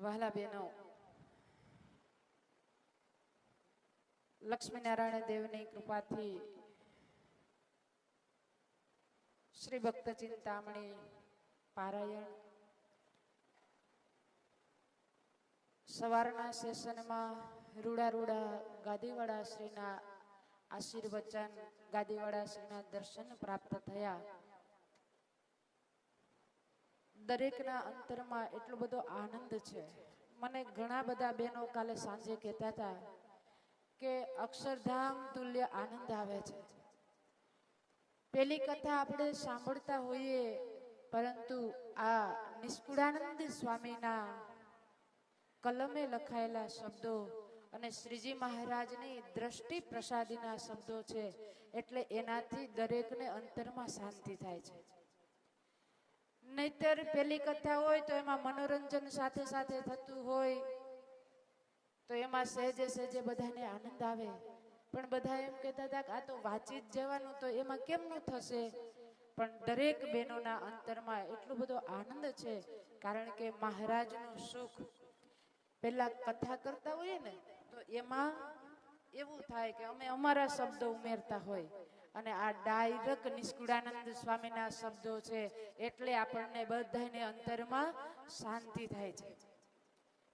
વહાલા બેનો. લક્ષ્મીનારાયણ દેવની કૃપાથી શ્રી ભક્ત ચિંતામણી પારાયણ સવારના સેશનમાં રૂડા રૂડા ગાદીવાળા શ્રીના આશીર્વચન ગાદીવાળા શ્રીના દર્શન પ્રાપ્ત થયા. દરેકના અંતરમાં એટલો બધો આનંદ છે. મને ઘણા બધા બહેનો કાલે સાંજે કહેતા હતા કે અક્ષરધામ તુલ્ય આનંદ આવે છે. પેલી કથા આપણે સાંભળતા હોઈએ, પરંતુ આ નિષ્કુળાનંદ સ્વામીના કલમે લખાયેલા શબ્દો અને શ્રીજી મહારાજની દ્રષ્ટિ પ્રસાદીના શબ્દો છે, એટલે એનાથી દરેકને અંતરમાં શાંતિ થાય છે. નહીતર પેલી કથા હોય તો એમાં મનોરંજન સાથે સાથે થતું હોય તો એમાં સહેજે સહેજે બધાને આનંદ આવે. પણ બધા એમ કહેતા હતા કે આ તો વાંચી જ જવાનું તો એમાં કેમનું થશે? પણ દરેક બહેનોના અંતરમાં એટલો બધો આનંદ છે, કારણ કે મહારાજનું સુખ પહેલા કથા કરતા હોઈએ ને, તો એમાં એવું થાય કે અમે અમારા શબ્દો ઉમેરતા હોય. અને આ ડાયરેક્ટ નિષ્કુળાનંદ સ્વામીના શબ્દો છે, એટલે આપણને બધાને અંતરમાં શાંતિ થાય છે.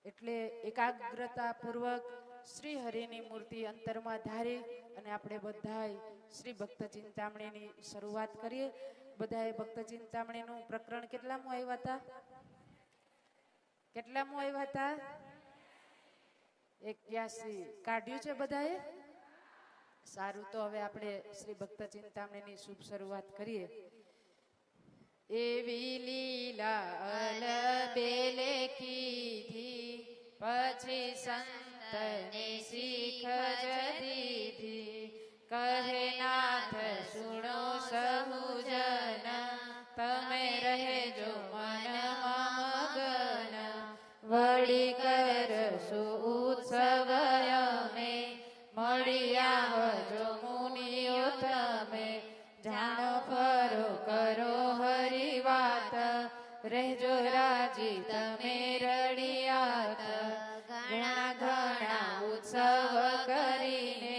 એટલે એકાગ્રતા પૂર્વક શ્રી હરિની મૂર્તિ અંતરમાં ધારી અને આપણે બધાય શ્રી ભક્ત ચિંતામણીની શરૂઆત કરીએ. બધાએ ભક્ત ચિંતામણીનું પ્રકરણ કેટલામું આવ્યા હતા? કેટલામું આવ્યા હતા? એક્યાસી. કાઢ્યું છે બધાએ? સારું તો હવે આપણે શ્રી ભક્ત ચિંતામણીની શુભ શરૂઆત કરીએ. એવી લીલા અલબેલે કીધી પછી સંતને શીખ જ કહે જાણો ફરો કરો હરી વાત. રહેજો રાજી તમે